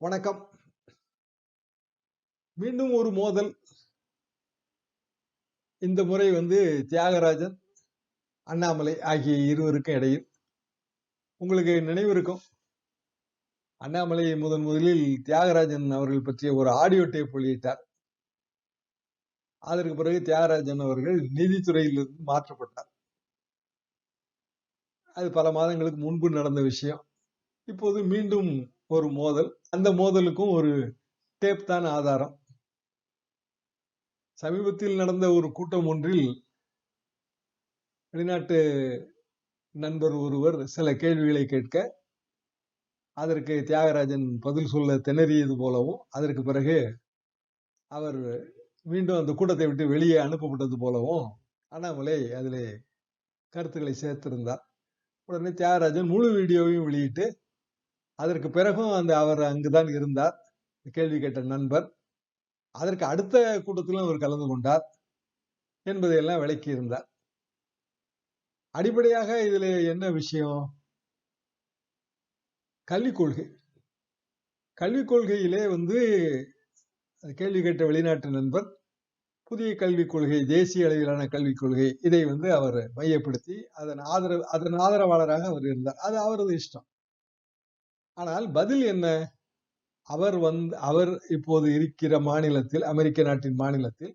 வணக்கம். மீண்டும் ஒரு மோதல். இந்த முறை வந்து தியாகராஜன் அண்ணாமலை ஆகிய இருவருக்கும் இடையில். உங்களுக்கு நினைவு இருக்கும். அண்ணாமலை முதன் முதலில் தியாகராஜன் அவர்கள் பற்றிய ஒரு ஆடியோ டேப் வெளியிட்டார். அதற்கு பிறகு தியாகராஜன் அவர்கள் நீதித்துறையிலிருந்து மாற்றப்பட்டார். அது பல மாதங்களுக்கு முன்பு நடந்த விஷயம். இப்போது மீண்டும் ஒரு மோதல். அந்த மோதலுக்கும் ஒரு டேப் தான் ஆதாரம். சமீபத்தில் நடந்த ஒரு கூட்டம் ஒன்றில் வெளிநாட்டு நண்பர் ஒருவர் சில கேள்விகளை கேட்க அதற்கு தியாகராஜன் பதில் சொல்ல திணறியது போலவும் அதற்கு பிறகு அவர் மீண்டும் அந்த கூட்டத்தை விட்டு வெளியே அனுப்பப்பட்டது போலவும் அண்ணாமலை அதில் கருத்துக்களை சேர்த்திருந்தார். உடனே தியாகராஜன் முழு வீடியோவையும் வெளியிட்டு அதற்கு பிறகும் அந்த அவர் அங்குதான் இருந்தார். கேள்வி கேட்ட நண்பர் அதற்கு அடுத்த கூட்டத்திலும் அவர் கலந்து கொண்டார் என்பதையெல்லாம் விளக்கி இருந்தார். அடிப்படையாக இதுல என்ன விஷயம்? கல்விக் கொள்கை. கல்விக் கொள்கையிலே வந்து கேள்வி கேட்ட வெளிநாட்டு நண்பர் புதிய கல்விக் கொள்கை தேசிய அளவிலான கல்விக் கொள்கை இதை வந்து அவர் மையப்படுத்தி அதன் ஆதரவு அதன் ஆதரவாளராக அவர் இருந்தார். அது அவரது இஷ்டம். ஆனால் பதில் என்ன? அவர் வந்து அவர் இப்போது இருக்கிற மாநிலத்தில் அமெரிக்க நாட்டின் மாநிலத்தில்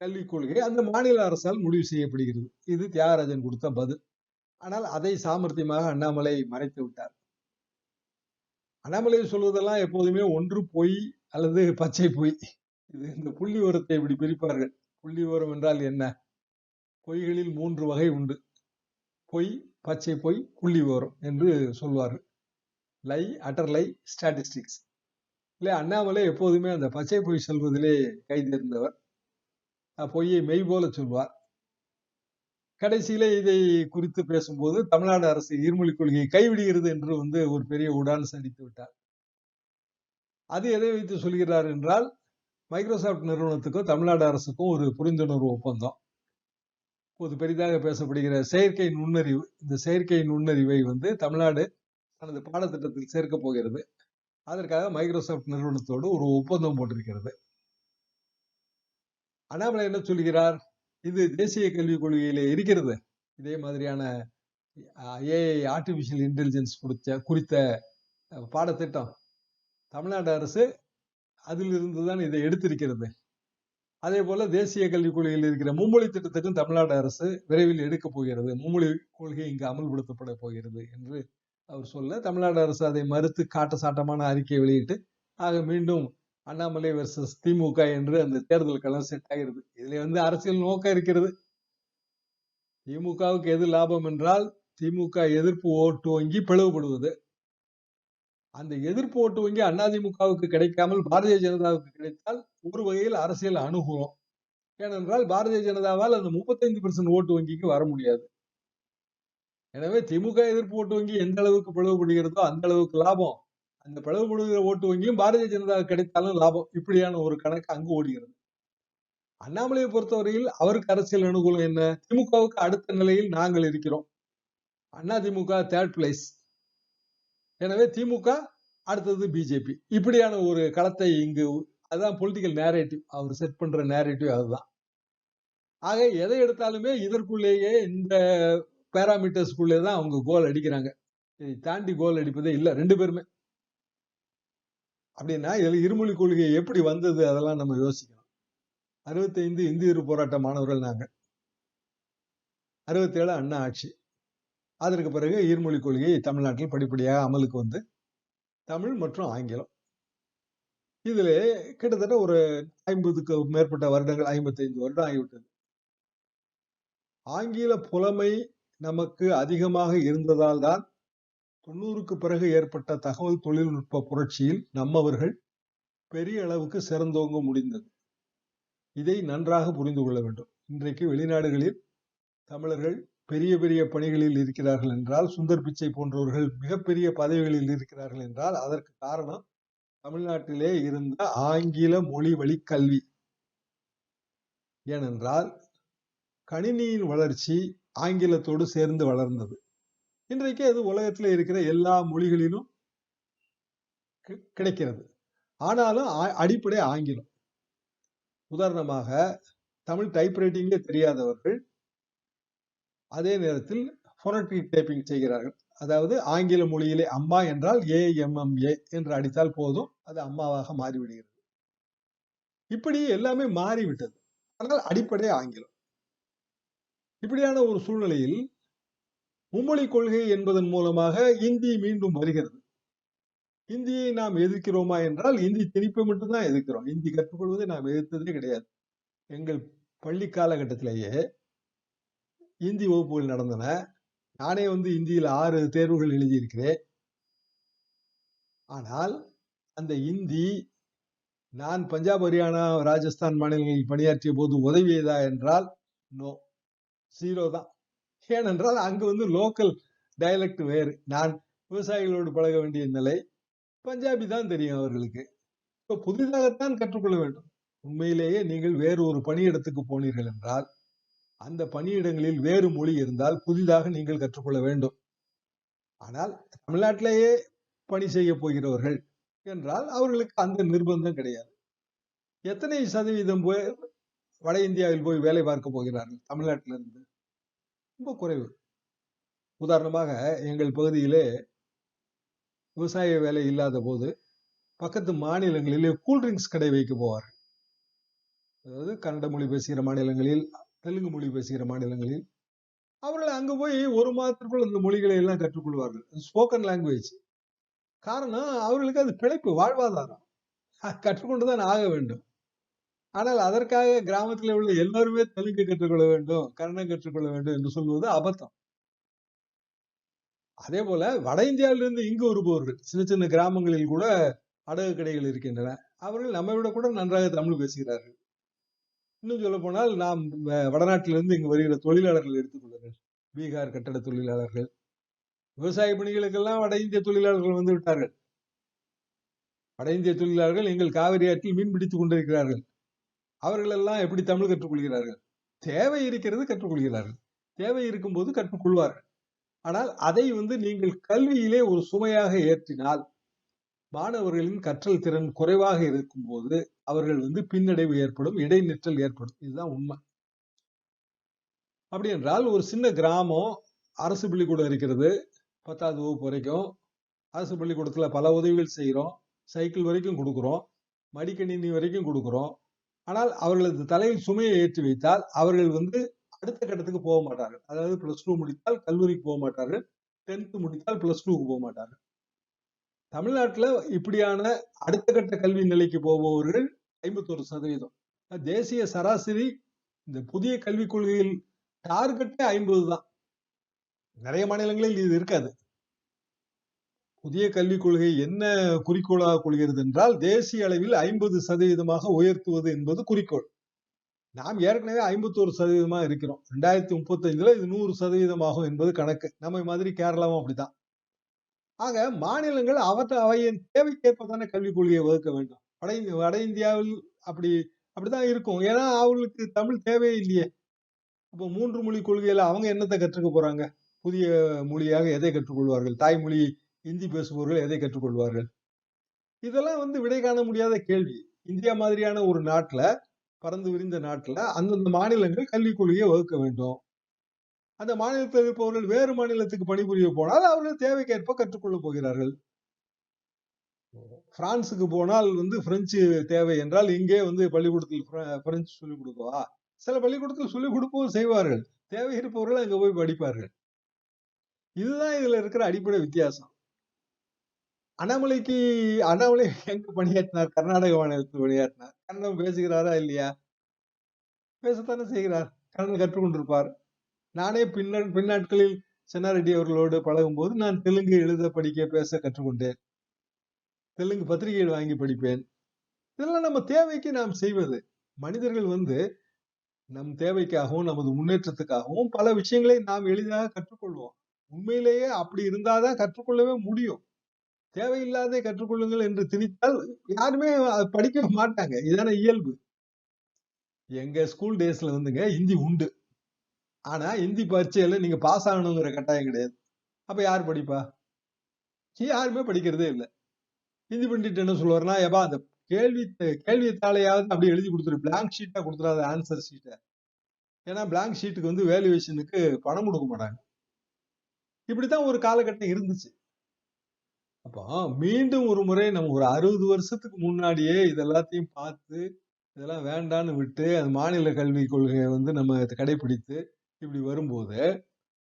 கல்விக் கொள்கை அந்த மாநில அரசால் முடிவு செய்யப்படுகிறது. இது தியாகராஜன் கொடுத்த பதில். ஆனால் அதை சாமர்த்தியமாக அண்ணாமலை மறைத்து விட்டார். அண்ணாமலை சொல்வதெல்லாம் எப்போதுமே ஒன்று பொய் அல்லது பச்சை பொய். இது இந்த புள்ளி உரத்தை இப்படி பிரிப்பார்கள். புள்ளி உரம் என்றால் என்ன? பொய்களில் மூன்று வகை உண்டு. பொய் பச்சை பொய் புள்ளி உரம் என்று சொல்வார்கள். Lie utter lie statistics. இல்லை அண்ணாமலை எப்போதுமே அந்த பச்சை பொய் சொல்வதிலே கைதேர்ந்தவர் பொய்யை மெய் போல சொல்வார். கடைசியில இதை குறித்து பேசும்போது தமிழ்நாடு அரசு இருமொழி கொள்கையை கைவிடுகிறது என்று வந்து ஒரு பெரிய உடான் சடித்து விட்டார். அது எதை வைத்து சொல்கிறார் என்றால் மைக்ரோசாப்ட் நிறுவனத்துக்கும் தமிழ்நாடு அரசுக்கும் ஒரு புரிந்துணர்வு ஒப்பந்தம். இப்போது பெரிதாக பேசப்படுகிற செயற்கை நுண்ணறிவு இந்த செயற்கை நுண்ணறிவை வந்து தமிழ்நாடு தனது பாடத்திட்டத்தில் சேர்க்க போகிறது. அதற்காக மைக்ரோசாஃப்ட் நிறுவனத்தோடு ஒரு ஒப்பந்தம் போட்டிருக்கிறது. அண்ணாமலை என்ன சொல்கிறார்? இது தேசிய கல்விக் கொள்கையிலே இருக்கிறது. இதே மாதிரியான ஏஐ ஆர்டிபிஷியல் இன்டெலிஜென்ஸ் குறித்த குறித்த பாடத்திட்டம். தமிழ்நாடு அரசு அதிலிருந்து தான் இதை எடுத்திருக்கிறது. அதே போல தேசிய கல்விக் கொள்கையில் இருக்கிற மும்மொழி திட்டத்திற்கும் தமிழ்நாடு அரசு விரைவில் எடுக்கப் போகிறது. மும்மொழி கொள்கை இங்கு அமல்படுத்தப்பட போகிறது என்று அவர் சொல்ல தமிழ்நாடு அரசு அதை மறுத்து காட்ட சாட்டமான அறிக்கை வெளியிட்டு ஆக மீண்டும் அண்ணாமலை வெர்சஸ் திமுக என்று அந்த தேர்தல் களம் செட் ஆகிறது. இதுல வந்து அரசியல் நோக்கம் இருக்கிறது. திமுகவுக்கு எது லாபம் என்றால் திமுக எதிர்ப்பு ஓட்டு வங்கி பிளவுபடுவது. அந்த எதிர்ப்பு ஓட்டு வங்கி அதிமுகவுக்கு கிடைக்காமல் பாரதிய ஜனதாவுக்கு கிடைத்தால் ஒரு வகையில் அரசியல் அனுகூலம் ஏனென்றால் பாரதிய ஜனதாவால் அந்த முப்பத்தைந்து பெர்சன்ட் ஓட்டு வங்கிக்கு வர முடியாது. எனவே திமுக எதிர்ப்பு ஓட்டு வங்கி எந்த அளவுக்கு பிளவுபடுகிறதோ அந்த அளவுக்கு லாபம். அந்த பிளவுபடுகிற ஓட்டு வங்கியும் பாரதிய ஜனதா கிடைத்தாலும் லாபம். இப்படியான ஒரு கணக்கு அங்கு ஓடுகிறது. அண்ணாமலையை பொறுத்தவரையில் அவருக்கு அரசியல் அனுகூலம் என்ன? திமுகவுக்கு அடுத்த நிலையில் நாங்கள் இருக்கிறோம். அண்ணா திமுக தேர்ட் பிளேஸ் எனவே திமுக அடுத்தது பிஜேபி. இப்படியான ஒரு களத்தை இங்கு அதுதான் பொலிட்டிக்கல் நேரேட்டிவ் அவர் செட் பண்ற நேரேட்டிவ் அதுதான். ஆக எதை எடுத்தாலுமே இதற்குள்ளேயே இந்த பேராமீட்டர்ஸ்குள்ளே தான் அவங்க கோல் அடிக்கிறாங்க. இதை தாண்டி கோல் அடிப்பதே இல்லை ரெண்டு பேருமே. அப்படின்னா இதுல இருமொழி கொள்கை எப்படி வந்தது அதெல்லாம் நம்ம யோசிக்கணும். அறுபத்தைந்து இந்தியர் போராட்ட மாணவர்கள் நாங்கள். அறுபத்தேழு அண்ணா ஆட்சி. அதற்கு பிறகு இருமொழி கொள்கை தமிழ்நாட்டில் படிப்படியாக அமலுக்கு வந்து தமிழ் மற்றும் ஆங்கிலம். இதுல கிட்டத்தட்ட ஒரு ஐம்பதுக்கு மேற்பட்ட வருடங்கள் ஐம்பத்தைந்து வருடம் ஆகிவிட்டது. ஆங்கில புலமை நமக்கு அதிகமாக இருந்ததால் தான் தொண்ணூறுக்கு பிறகு ஏற்பட்ட தகவல் தொழில்நுட்ப புரட்சியில் நம்மவர்கள் பெரிய அளவுக்கு சிறந்தோங்க முடிந்தது. இதை நன்றாக புரிந்து கொள்ள வேண்டும். இன்றைக்கு வெளிநாடுகளில் தமிழர்கள் பெரிய பெரிய பணிகளில் இருக்கிறார்கள் என்றால் சுந்தர் பிச்சை போன்றவர்கள் மிகப்பெரிய பதவிகளில் இருக்கிறார்கள் என்றால் அதற்கு காரணம் தமிழ்நாட்டிலே இருந்த ஆங்கில மொழி வழி கல்வி. ஏனென்றால் கணினியின் வளர்ச்சி ஆங்கிலத்தோடு சேர்ந்து வளர்ந்தது. இன்றைக்கு அது உலகத்தில் இருக்கிற எல்லா மொழிகளிலும் கிடைக்கிறது. ஆனாலும் அடிப்படை ஆங்கிலம். உதாரணமாக தமிழ் டைப்ரைட்டிங்கே தெரியாதவர்கள் அதே நேரத்தில் ஃபோனட்டிக் டைப்பிங் செய்கிறார்கள். அதாவது ஆங்கில மொழியிலே அம்மா என்றால் ஏஎம்எம்ஏ என்று அடித்தால் போதும் அது அம்மாவாக மாறிவிடுகிறது. இப்படி எல்லாமே மாறிவிட்டது. ஆனால் அடிப்படை ஆங்கிலம். இப்படியான ஒரு சூழ்நிலையில் மும்மொழி கொள்கை என்பதன் மூலமாக இந்தி மீண்டும் வருகிறது. இந்தியை நாம் எதிர்க்கிறோமா என்றால் இந்தி திணிப்பை மட்டும்தான் எதிர்க்கிறோம். இந்தி கற்றுக்கொள்வதை நாம் எதிர்த்ததே கிடையாது. எங்கள் பள்ளி காலகட்டத்திலேயே இந்தி வகுப்புகள் நடந்தன. நானே வந்து இந்தியில் ஆறு தேர்வுகள் எழுதியிருக்கிறேன். ஆனால் அந்த இந்தி நான் பஞ்சாப் ஹரியானா ராஜஸ்தான் மாநிலங்களில் பணியாற்றிய போது உதவியதா என்றால் நோ. ஜீரோ தான். ஏனென்றால் அங்கு வந்து லோக்கல் டைலக்ட் வேறு. நான் விவசாயிகளோடு பழக வேண்டிய நிலை பஞ்சாபி தான் தெரியும் அவர்களுக்கு. இப்போ புதிதாகத்தான் கற்றுக்கொள்ள வேண்டும். உண்மையிலேயே நீங்கள் வேறு ஒரு பணியிடத்துக்கு போனீர்கள் என்றால் அந்த பணியிடங்களில் வேறு மொழி இருந்தால் புதிதாக நீங்கள் கற்றுக்கொள்ள வேண்டும். ஆனால் தமிழ்நாட்டிலேயே பணி செய்ய போகிறவர்கள் என்றால் அவர்களுக்கு அந்த நிர்பந்தம் கிடையாது. எத்தனை சதவீதம் பேர் வட இந்தியாவில் போய் வேலை பார்க்க போகிறார்கள். தமிழ்நாட்டிலிருந்து. ரொம்ப குறைவு. உதாரணமாக எங்கள் பகுதியிலே விவசாய வேலை இல்லாத போது பக்கத்து மாநிலங்களிலே கூல்ட்ரிங்க்ஸ் கடை வைக்க போவார்கள். அதாவது கன்னட மொழி பேசுகிற மாநிலங்களில் தெலுங்கு மொழி பேசுகிற மாநிலங்களில் அவர்கள் அங்கு போய் ஒரு மாதத்திற்குள் அந்த மொழிகளை எல்லாம் கற்றுக்கொள்வார்கள். ஸ்போக்கன் லாங்குவேஜ் காரணம் அவர்களுக்கு அது பிழைப்பு வாழ்வாதாரம். கற்றுக்கொண்டு கற்றுக்கொண்டுதான் ஆக வேண்டும். ஆனால் அதற்காக கிராமத்தில் உள்ள எல்லோருமே தெலுங்கு கற்றுக்கொள்ள வேண்டும் கன்னடம் கற்றுக்கொள்ள வேண்டும் என்று சொல்வது அபத்தம். அதே போல வட இந்தியாவிலிருந்து இங்கு வருபவர்கள் சின்ன சின்ன கிராமங்களில் கூட அடகு கடைகள் இருக்கின்றன. அவர்கள் நம்மை விட கூட நன்றாக தமிழ் பேசுகிறார்கள். இன்னும் சொல்ல போனால் நாம் வடநாட்டிலிருந்து இங்கு வருகிற தொழிலாளர்கள் எடுத்துக்கொள்ளுங்கள். பீகார் கட்டட தொழிலாளர்கள் விவசாய பணிகளுக்கெல்லாம் வட இந்திய தொழிலாளர்கள் வந்து விட்டார்கள். வட இந்திய தொழிலாளர்கள் எங்கள் காவிரி ஆற்றில் மீன் பிடித்துக் கொண்டிருக்கிறார்கள். அவர்கள் எல்லாம் எப்படி தமிழ் கற்றுக்கொள்கிறார்கள்? தேவை இருக்கிறது கற்றுக்கொள்கிறார்கள். தேவை இருக்கும்போது கற்றுக்கொள்வார்கள். ஆனால் அதை வந்து நீங்கள் கல்வியிலே ஒரு சுமையாக ஏற்றினால் மாணவர்களின் கற்றல் திறன் குறைவாக இருக்கும்போது அவர்கள் வந்து பின்னடைவு ஏற்படும் இடைநிற்றல் ஏற்படும். இதுதான் உண்மை. அப்படி என்றால் ஒரு சின்ன கிராமம் அரசு பள்ளிக்கூடம் இருக்கிறது. பத்தாவது வகுப்பு வரைக்கும் அரசு பள்ளிக்கூடத்துல பல உதவிகள் செய்கிறோம் சைக்கிள் வரைக்கும் கொடுக்குறோம். மடிக்கணினி வரைக்கும் கொடுக்குறோம். ஆனால் அவர்களது தலையில் சுமையை ஏற்றி வைத்தால் அவர்கள் வந்து அடுத்த கட்டத்துக்கு போக மாட்டார்கள். அதாவது பிளஸ் டூ முடித்தால் கல்லூரிக்கு போக மாட்டார்கள். டென்த் முடித்தால் பிளஸ் டூக்கு போக மாட்டார்கள். தமிழ்நாட்டுல இப்படியான அடுத்த கட்ட கல்வி நிலைக்கு போபவர்கள் ஐம்பத்தோரு சதவீதம். தேசிய சராசரி இந்த புதிய கல்விக் கொள்கையில் டார்கெட்டே ஐம்பது தான். நிறைய மாநிலங்களில் இது இருக்காது. புதிய கல்விக் கொள்கை என்ன குறிக்கோளாக கொள்கிறது என்றால் தேசிய அளவில் ஐம்பது சதவீதமாக உயர்த்துவது என்பது குறிக்கோள். நாம் ஏற்கனவே ஐம்பத்தோரு சதவீதமா இருக்கிறோம். ரெண்டாயிரத்தி முப்பத்தைந்துல இது நூறு சதவீதமாகும் என்பது கணக்கு. நம்ம மாதிரி கேரளாவும் அப்படித்தான். ஆக மாநிலங்கள் அவற்றை அவையின் தேவைக்கேற்ப தானே கல்விக் கொள்கையை வகுக்க வேண்டும். வட இந்திய- வட இந்தியாவில் அப்படி அப்படிதான் இருக்கும். ஏன்னா அவங்களுக்கு தமிழ் தேவையே இல்லையே. இப்போ மூன்று மொழி கொள்கையில அவங்க என்னத்தை கற்றுக்க போறாங்க? புதிய மொழியாக எதை கற்றுக்கொள்வார்கள்? தாய்மொழி இந்தி பேசுபவர்கள் எதை கற்றுக்கொள்வார்கள்? இதெல்லாம் வந்து விடை காண முடியாத கேள்வி. இந்தியா மாதிரியான ஒரு நாட்டில் பறந்து விரிந்த நாட்டுல அந்தந்த மாநிலங்கள் கல்விக் கொள்கையை வகுக்க வேண்டும். அந்த மாநிலத்தில் இருப்பவர்கள் வேறு மாநிலத்துக்கு பணிபுரிய போனால் அவர்கள் தேவைக்கேற்ப கற்றுக்கொள்ள போகிறார்கள். பிரான்சுக்கு போனால் வந்து பிரெஞ்சு தேவை என்றால் இங்கே வந்து பள்ளிக்கூடத்தில் பிரெஞ்சு சொல்லிக் கொடுக்கவா? சில பள்ளிக்கூடத்தில் சொல்லிக் கொடுக்கவும் செய்வார்கள். தேவை இருப்பவர்கள் அங்கே போய் படிப்பார்கள். இதுதான் இதுல இருக்கிற அடிப்படை வித்தியாசம். அண்ணாமலைக்கு அண்ணாமலை எங்க பணியாற்றினார்? கர்நாடக மாநிலத்தில் பணியாற்றினார். கன்னடம் பேசுகிறாரா இல்லையா? பேசத்தானே செய்கிறார். கன்னடம் கற்றுக்கொண்டிருப்பார். நானே பின்ன பின்னாட்களில் சென்னாரெட்டி அவர்களோடு பழகும்போது நான் தெலுங்கு எழுத படிக்க பேச கற்றுக்கொண்டேன். தெலுங்கு பத்திரிகைகள் வாங்கி படிப்பேன். இதெல்லாம் நம்ம தேவைக்கு நாம் செய்வது. மனிதர்கள் வந்து நம் தேவைக்காகவும் நமது முன்னேற்றத்துக்காகவும் பல விஷயங்களை நாம் எளிதாக கற்றுக்கொள்வோம். உண்மையிலேயே அப்படி இருந்தாதான் கற்றுக்கொள்ளவே முடியும். தேவையில்லாத கற்றுக்கொள்ளுங்கள் என்று திணித்தால் யாருமே படிக்க மாட்டாங்க. இதான இயல்பு. எங்க ஸ்கூல் டேஸ்ல வந்துங்க ஹிந்தி உண்டு. ஆனா ஹிந்தி பரீட்சையில நீங்க பாஸ் ஆகணுங்கிற கட்டாயம் கிடையாது. அப்ப யார் படிப்பா? யாருமே படிக்கிறதே இல்லை. ஹிந்தி பண்டிட் என்ன சொல்லுவாருன்னா ஏப்பா அந்த கேள்வி கேள்வித்தாளையாவது அப்படி எழுதி கொடுத்துரு. பிளாங்க் ஷீட்டா கொடுத்துறாத ஆன்சர் ஷீட்டை ஏன்னா பிளாங்க் ஷீட்டுக்கு வந்து வேல்யூவேஷனுக்கு பணம் கொடுக்க மாட்டாங்க. இப்படித்தான் ஒரு காலகட்டம் இருந்துச்சு. அப்போ மீண்டும் ஒரு முறை நம்ம ஒரு அறுபது வருஷத்துக்கு முன்னாடியே இதெல்லாத்தையும் பார்த்து இதெல்லாம் வேண்டான்னு விட்டு அந்த மாநில கல்விக் கொள்கையை வந்து நம்ம கடைபிடித்து இப்படி வரும்போது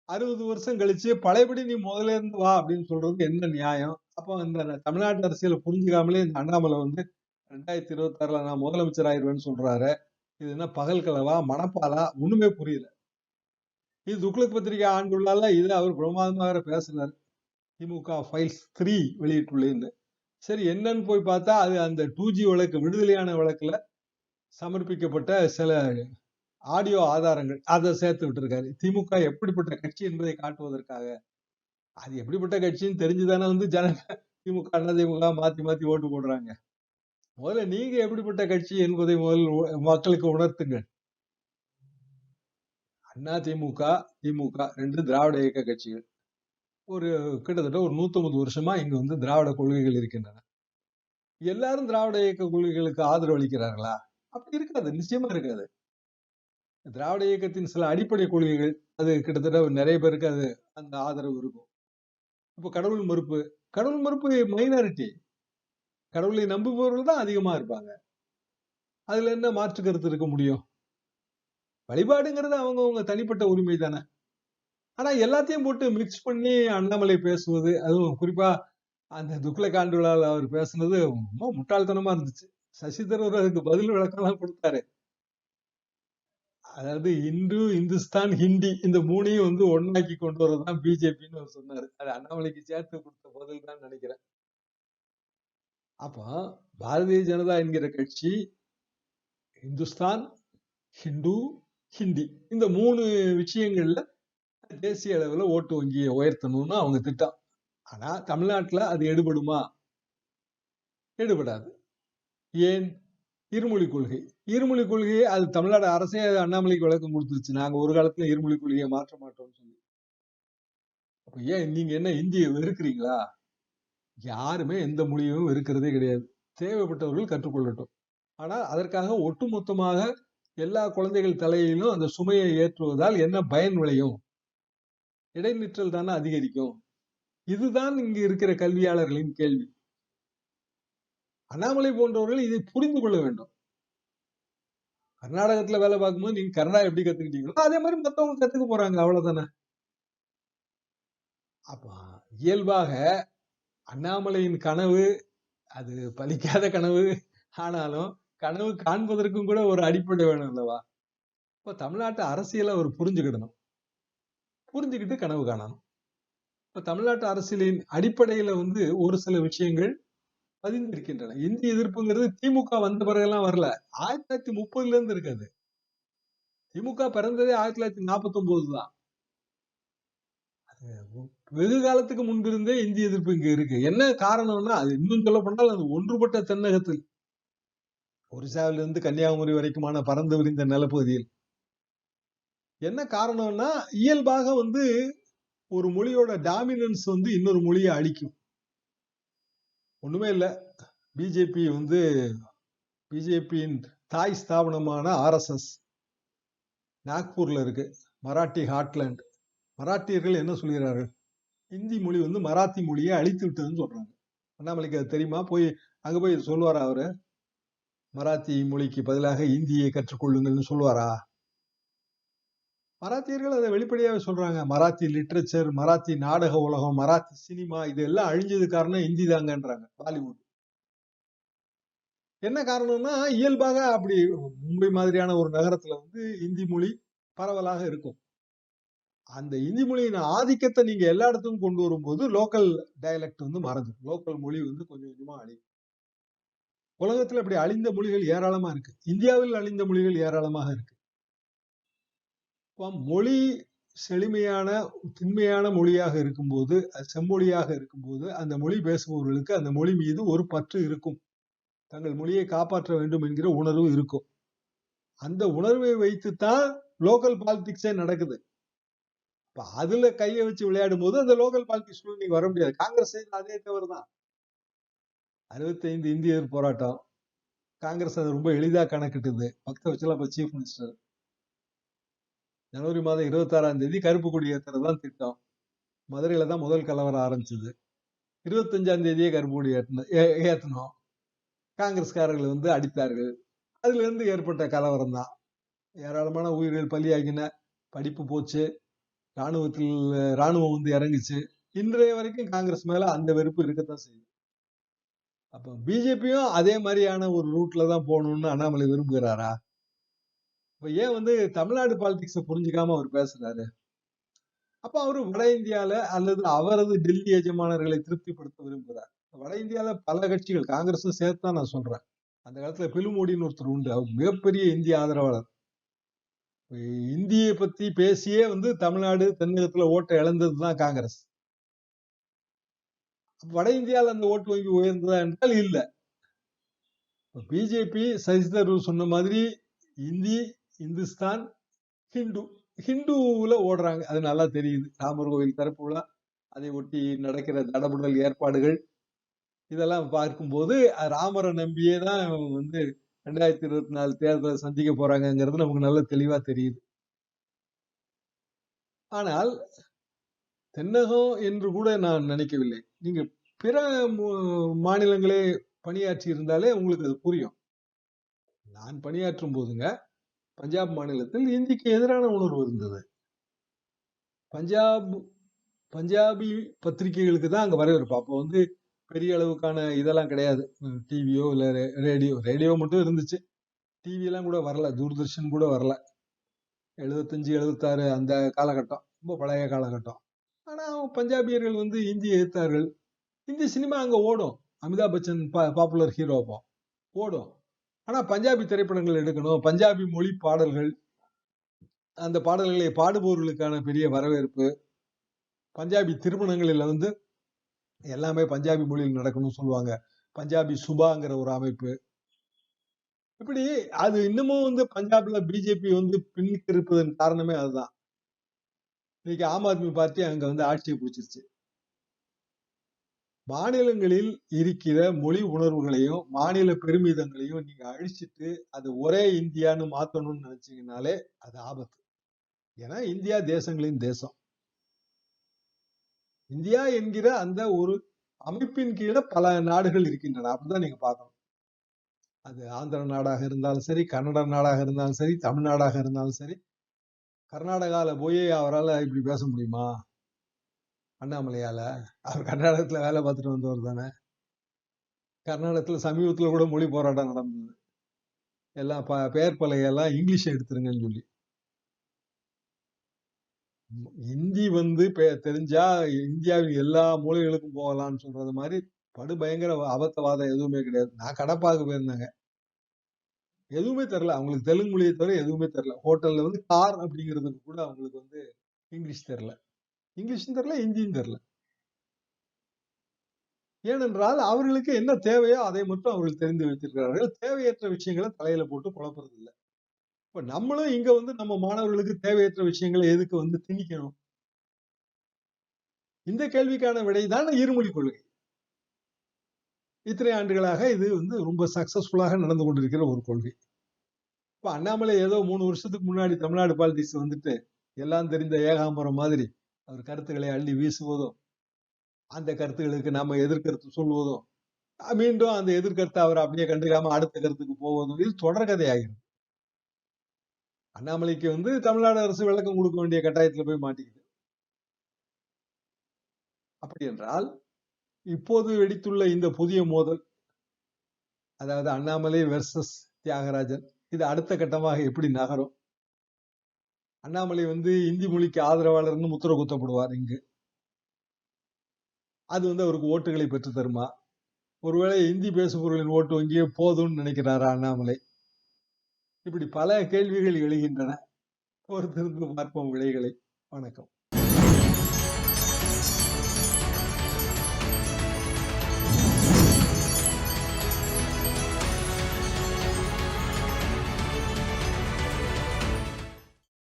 அறுபது வருஷம் கழிச்சு பழையபடி நீ முதல்ல இருந்து வா அப்படின்னு சொல்றதுக்கு என்ன நியாயம்? அப்போ இந்த தமிழ்நாட்டு அரசியலை புரிஞ்சுக்காமலே இந்த அண்ணாமலை வந்து ரெண்டாயிரத்தி இருபத்தி ஆறுல நான் முதலமைச்சர் ஆயிடுவேன்னு சொல்றாரு. இது என்ன பகல் கலவா மணப்பாலா? ஒண்ணுமே புரியல. இது துக்ளக் பத்திரிகை ஆண்டுள்ளால இது அவர் பிரமாதமாக வேற பேசினார். திமுக ஃபைல்ஸ் த்ரீ வெளியிட்டுள்ளேன்னு. சரி என்னன்னு போய் பார்த்தா அது அந்த டூ ஜி வழக்கு விடுதலையான வழக்கில் சமர்ப்பிக்கப்பட்ட சில ஆடியோ ஆதாரங்கள் அதை சேர்த்து விட்டுருக்காரு. திமுக எப்படிப்பட்ட கட்சி என்பதை காட்டுவதற்காக. அது எப்படிப்பட்ட கட்சின்னு தெரிஞ்சுதானே வந்து ஜனங்க திமுக அண்ணா திமுக மாத்தி மாத்தி ஓட்டு போடுறாங்க. முதல்ல நீங்க எப்படிப்பட்ட கட்சி என்பதை முதல் மக்களுக்கு உணர்த்துங்கள். அண்ணா திமுக திமுக ரெண்டு திராவிட இயக்க கட்சிகள். ஒரு கிட்டத்தட்ட ஒரு 150 வருஷமா இங்கே வந்து திராவிட கொள்கைகள் இருக்கின்றன. எல்லாரும் திராவிட இயக்க கொள்கைகளுக்கு ஆதரவு அளிக்கிறார்களா? அப்படி இருக்காது நிச்சயமா இருக்காது. திராவிட இயக்கத்தின் சில அடிப்படை கொள்கைகள் அது கிட்டத்தட்ட நிறைய பேருக்கு அது அந்த ஆதரவு இருக்கும். இப்போ கடவுள் மறுப்பு கடவுள் மறுப்பு மைனாரிட்டி கடவுளை நம்புபவர்கள் தான் அதிகமாக இருப்பாங்க. அதில் என்ன மாற்று கருத்து இருக்க முடியும்? வழிபாடுங்கிறது அவங்கவுங்க தனிப்பட்ட உரிமை தானே. ஆனா எல்லாத்தையும் போட்டு மிக்ஸ் பண்ணி அண்ணாமலை பேசுவது அதுவும் குறிப்பா அந்த துக்ல காண்டுலால் அவர் பேசுனது ரொம்ப முட்டாள்தனமா இருந்துச்சு. சசி தரூர் அதுக்கு பதில் விளக்கம்லாம் கொடுத்தாரு. அதாவது இந்து இந்துஸ்தான் ஹிந்தி இந்த மூணையும் வந்து ஒன்னாக்கி கொண்டு வரதுதான் பிஜேபின்னு அவர் சொன்னாரு. அது அண்ணாமலைக்கு சேர்த்து கொடுத்த பதில் தான் நினைக்கிறேன். அப்போ பாரதிய ஜனதா என்கிற கட்சி இந்துஸ்தான் ஹிந்து ஹிந்தி இந்த மூணு விஷயங்கள்ல தேசிய அளவுல ஓட்டு வங்கியை உயர்த்தணும்னு அவங்க திட்டம். ஆனா தமிழ்நாட்டுல அது எடுபடுமா? எடுபடாது. ஏன்? இருமொழி கொள்கை. இருமொழி கொள்கையை அது தமிழ்நாடு அரசே அண்ணாமலைக்கு விளக்கம் கொடுத்துருச்சு. நாங்க ஒரு காலத்துல இருமொழி கொள்கையை மாற்ற மாட்டோம்னு சொல்லி. அப்ப ஏன் நீங்க என்ன இந்தியை வெறுக்கிறீங்களா? யாருமே எந்த மொழியும் வெறுக்கிறதே கிடையாது. தேவைப்பட்டவர்கள் கற்றுக்கொள்ளட்டும். ஆனால் அதற்காக ஒட்டுமொத்தமாக எல்லா குழந்தைகள் தலையிலும் அந்த சுமையை ஏற்றுவதால் என்ன பயன் விளையும்? இடைநிற்றல் தானே அதிகரிக்கும். இதுதான் இங்கு இருக்கிற கல்வியாளர்களின் கேள்வி. அண்ணாமலை போன்றவர்கள் இதை புரிந்து கொள்ள வேண்டும். கர்நாடகத்துல வேலை பார்க்கும்போது நீங்க கன்னடா எப்படி கத்துக்கிட்டீங்களோ அதே மாதிரி மத்தவங்க கத்துக்க போறாங்க அவ்வளவுதானே. அப்ப இயல்பாக அண்ணாமலையின் கனவு அது பலிக்காத கனவு ஆனாலும் கனவு காண்பதற்கும் கூட ஒரு அடிப்படை வேணும் அல்லவா? இப்ப தமிழ்நாட்டு அரசியலை அவர் புரிஞ்சுக்கிடணும். புரிஞ்சுக்கிட்டு கனவு காணணும். இப்ப தமிழ்நாட்டு அரசியலின் அடிப்படையில வந்து ஒரு சில விஷயங்கள் பதிந்திருக்கின்றன. இந்தி எதிர்ப்புங்கிறது திமுக வந்த பிறகெல்லாம் வரல. ஆயிரத்தி தொள்ளாயிரத்தி முப்பதுல இருந்து இருக்காது திமுக பிறந்ததே ஆயிரத்தி தொள்ளாயிரத்தி நாற்பத்தி ஒன்பது தான் வெகு காலத்துக்கு முன்பிருந்தே இந்திய எதிர்ப்பு இங்க இருக்கு. என்ன காரணம்னா அது இன்னும் சொல்ல போனால் அது ஒன்றுபட்ட தென்னகத்தில். ஒரிசாவிலிருந்து கன்னியாகுமரி வரைக்குமான பறந்து விரிந்த நிலப்பகுதியில். என்ன காரணம்னா இயல்பாக வந்து ஒரு மொழியோட டாமினன்ஸ் வந்து இன்னொரு மொழியை அழிக்கும். ஒண்ணுமே இல்லை. பிஜேபி வந்து பிஜேபியின் தாய் ஸ்தாபனமான ஆர்எஸ்எஸ் நாக்பூர்ல இருக்கு. மராட்டி ஹாட்லேண்ட் மராட்டியர்கள் என்ன சொல்கிறார்கள்? இந்தி மொழி வந்து மராத்தி மொழியை அழித்து விட்டதுன்னு சொல்றாங்க. அண்ணாமலைக்கு அது தெரியுமா? போய் அங்க போய் சொல்லுவாரா அவரு? மராத்தி மொழிக்கு பதிலாக இந்தியை கற்றுக்கொள்ளுங்கள்னு சொல்லுவாரா? மராத்தியர்கள் அதை வெளிப்படையாக சொல்றாங்க. மராத்தி லிட்ரேச்சர் மராத்தி நாடக உலகம் மராத்தி சினிமா இது எல்லாம் அழிஞ்சது காரணம் இந்தி தாங்கன்றாங்க பாலிவுட். என்ன காரணம்னா இயல்பாக அப்படி மும்பை மாதிரியான ஒரு நகரத்துல வந்து இந்தி மொழி பரவலாக இருக்கும். அந்த இந்தி மொழியின் ஆதிக்கத்தை நீங்க எல்லா இடத்துக்கும் கொண்டு வரும்போது லோக்கல் டயலக்ட் வந்து மறந்துடும் லோக்கல் மொழி வந்து கொஞ்சம் கொஞ்சமா அழியும். உலகத்துல இப்படி அழிந்த மொழிகள் ஏராளமா இருக்கு. இந்தியாவில் அழிந்த மொழிகள் ஏராளமாக இருக்கு. மொழி செழுமையான திண்மையான மொழியாக இருக்கும்போது அது செம்மொழியாக இருக்கும்போது அந்த மொழி பேசுபவர்களுக்கு அந்த மொழி மீது ஒரு பற்று இருக்கும். தங்கள் மொழியை காப்பாற்ற வேண்டும் என்கிற உணர்வு இருக்கும். அந்த உணர்வை வைத்துத்தான் லோக்கல் பாலிடிக்ஸே நடக்குது. இப்ப அதுல கையை வச்சு விளையாடும் போது அந்த லோக்கல் பாலிடிக்ஸ் நீங்க வர முடியாது. காங்கிரஸ் அதே தவறு தான். அறுபத்தைந்து இந்தியர் போராட்டம். காங்கிரஸ் அதை ரொம்ப எளிதா கணக்கிட்டது. பக்த வச்சலாம் இப்போ சீஃப் மினிஸ்டர் ஜனவரி மாதம் இருபத்தாறாம் தேதி கருப்பு கொடி ஏத்துறது தான் திட்டம். மதுரையில தான் முதல் கலவரம் ஆரம்பிச்சது. இருபத்தஞ்சாம் தேதியே கருப்பு கொடி ஏற்றின ஏற்றினோம் காங்கிரஸ்காரர்கள் வந்து அடித்தார்கள். அதுல இருந்து ஏற்பட்ட கலவரம் தான். ஏராளமான உயிர்கள் பலியாகின படிப்பு போச்சு. ராணுவத்தில் ராணுவம் வந்து இறங்குச்சு. இன்றைய வரைக்கும் காங்கிரஸ் மேல அந்த வெறுப்பு இருக்கத்தான் செய்யுது. அப்போ பிஜேபியும் அதே மாதிரியான ஒரு ரூட்ல தான் போகணும்னு அண்ணாமலை விரும்புகிறாரா? இப்போ ஏன் வந்து தமிழ்நாடு பாலிடிக்ஸை புரிஞ்சுக்காம அவர் பேசுறாரு? அப்ப அவரு வட இந்தியால அல்லது அவரது டெல்லி எஜமானர்களை திருப்திப்படுத்த விரும்புகிறார் வட இந்தியால பல கட்சிகள் காங்கிரஸும் சேர்த்து தான் நான் சொல்றேன். அந்த காலத்துல பிலுமோடின்னு ஒருத்தர் உண்டு. அவர் மிகப்பெரிய இந்திய ஆதரவாளர். இந்தியை பத்தி பேசியே வந்து தமிழ்நாடு தென்னகத்துல ஓட்டை இழந்ததுதான் காங்கிரஸ். வட இந்தியாவில் அந்த ஓட்டு வங்கி உயர்ந்ததா என்றால் இல்ல. பிஜேபி சசிதரூர் சொன்ன மாதிரி இந்தி இந்துஸ்தான் ஹிந்து ஹிந்துவில் ஓடுறாங்க. அது நல்லா தெரியுது. ராமர் கோவில் திறப்பு விழா அதை ஒட்டி நடக்கிற தடபுடல் ஏற்பாடுகள் இதெல்லாம் பார்க்கும்போது ராமரை நம்பியே தான் வந்து ரெண்டாயிரத்தி இருபத்தி நாலு தேர்தலை சந்திக்க போறாங்கிறது நமக்கு நல்ல தெளிவா தெரியுது. ஆனால் தென்னகம் என்று கூட நான் நினைக்கவில்லை. நீங்க பிற மாநிலங்களே பணியாற்றி இருந்தாலே உங்களுக்கு அது புரியும். நான் பணியாற்றும் போதுங்க. பஞ்சாப் மாநிலத்தில் இந்திக்கு எதிரான உணர்வு இருந்தது. பஞ்சாப் பஞ்சாபி பத்திரிகைகளுக்கு தான் அங்கே வரவேற்பு. அப்போ வந்து பெரிய அளவுக்கான இதெல்லாம் கிடையாது. டிவியோ இல்ல ரேடியோ ரேடியோ மட்டும் இருந்துச்சு. டிவி எல்லாம் கூட வரல. தூர்தர்ஷன் கூட வரல. எழுபத்தஞ்சு எழுபத்தாறு அந்த காலகட்டம். ரொம்ப பழைய காலகட்டம். ஆனா பஞ்சாபியர்கள் வந்து இந்தியை எதிர்த்தார்கள் இந்தி சினிமா அங்க ஓடும். அமிதாப் பச்சன் பாப்புலர் ஹீரோ அப்போ. ஓடும். ஆனா பஞ்சாபி திரைப்படங்கள் எடுக்கணும். பஞ்சாபி மொழி பாடல்கள் அந்த பாடல்களை பாடுபவர்களுக்கான பெரிய வரவேற்பு. பஞ்சாபி திருமணங்களில் வந்து எல்லாமே பஞ்சாபி மொழியில் நடக்கணும்னு சொல்லுவாங்க. பஞ்சாபி சுபாங்கிற ஒரு அமைப்பு. இப்படி அது இன்னமும் வந்து பஞ்சாப்ல பிஜேபி வந்து பின்னுக்கு இருப்பதன் காரணமே அதுதான். இன்னைக்கு ஆம் ஆத்மி பார்ட்டி அங்க வந்து ஆட்சியை பிடிச்சிருச்சு. மாநிலங்களில் இருக்கிற மொழி உணர்வுகளையும் மாநில பெருமிதங்களையும் நீங்க அழிச்சிட்டு அது ஒரே இந்தியான்னு மாத்தணும்னு நினைச்சீங்கனாலே அது ஆபத்து. ஏன்னா இந்தியா தேசங்களின் தேசம். இந்தியா என்கிற அந்த ஒரு அமைப்பின் கீழே பல நாடுகள் இருக்கின்றன. அப்படிதான் நீங்க பார்க்கணும். அது ஆந்திர நாடாக இருந்தாலும் சரி கன்னட நாடாக இருந்தாலும் சரி தமிழ்நாடாக இருந்தாலும் சரி கர்நாடகால போய் அவரால் இப்படி பேச முடியுமா? அண்ணாமலையால. அவர் கர்நாடகத்துல வேலை பார்த்துட்டு வந்தவர் தானே. கர்நாடகத்துல சமீபத்துல கூட மொழி போராட்டம் நடந்தது. எல்லாம் ப பெயர் பலையெல்லாம் இங்கிலீஷ் எடுத்துருங்கன்னு சொல்லி. இந்தி வந்து தெரிஞ்சா இந்தியாவின் எல்லா மூலைகளுக்கும் போகலாம்னு சொல்றது மாதிரி படு பயங்கர அபத்தவாதம் எதுவுமே கிடையாது. நான் கடப்பாக போயிருந்தேங்க. எதுவுமே தெரில. அவங்களுக்கு தெலுங்கு மொழியை தவிர எதுவுமே தெரில. ஹோட்டல்ல வந்து கார் அப்படிங்கிறதுக்கு கூட அவங்களுக்கு வந்து இங்கிலீஷ் தெரில. இங்கிலீஷும் தெரில ஹிந்தியும் தெரில ஏனென்றால் அவர்களுக்கு என்ன தேவையோ அதை மட்டும் அவர்கள் தெரிந்து வைத்திருக்கிறார்கள். தேவையற்ற விஷயங்களை தலையில போட்டு குழப்பறது இல்லை. இப்ப நம்மளும் இங்க வந்து நம்ம மாணவர்களுக்கு தேவையற்ற விஷயங்களை எதுக்கு வந்து திணிக்கணும்? இந்த கேள்விக்கான விடை தான் இருமொழி கொள்கை. இத்தனை ஆண்டுகளாக இது வந்து ரொம்ப சக்சஸ்ஃபுல்லாக நடந்து கொண்டிருக்கிற ஒரு கொள்கை. இப்போ அண்ணாமலை ஏதோ மூணு வருஷத்துக்கு முன்னாடி தமிழ்நாடு பாலிடிக்ஸ் வந்துட்டு எல்லாம் தெரிந்த ஏகாம்பரம் மாதிரி அவர் கருத்துக்களை அள்ளி வீசுவதும் அந்த கருத்துக்களுக்கு நாம எதிர்கருத்து சொல்வதும் மீண்டும் அந்த எதிர்கருத்தை அவர் அப்படியே கண்டுக்காம அடுத்த கருத்துக்கு போவதும் இது தொடர்கதையாகிறது அண்ணாமலைக்கு வந்து தமிழ்நாடு அரசு விளக்கம் கொடுக்க வேண்டிய கட்டாயத்துல போய் மாட்டிக்குது. அப்படி என்றால் இப்போது வெடித்துள்ள இந்த புதிய மோதல் அதாவது அண்ணாமலை வெர்சஸ் தியாகராஜன் இது அடுத்த கட்டமாக எப்படி நகரும்? அண்ணாமலை வந்து இந்தி மொழிக்கு ஆதரவாளர்னு முத்திர குத்தப்படுவார் இங்கு. அது வந்து அவருக்கு ஓட்டுகளை பெற்று தருமா? ஒருவேளை இந்தி பேசுபவர்களின் ஓட்டு வங்கியே போதும்னு நினைக்கிறாரா அண்ணாமலை? இப்படி பல கேள்விகள் எழுகின்றன. பொறுத்திருந்து பார்ப்போம் விலைகளை வணக்கம்.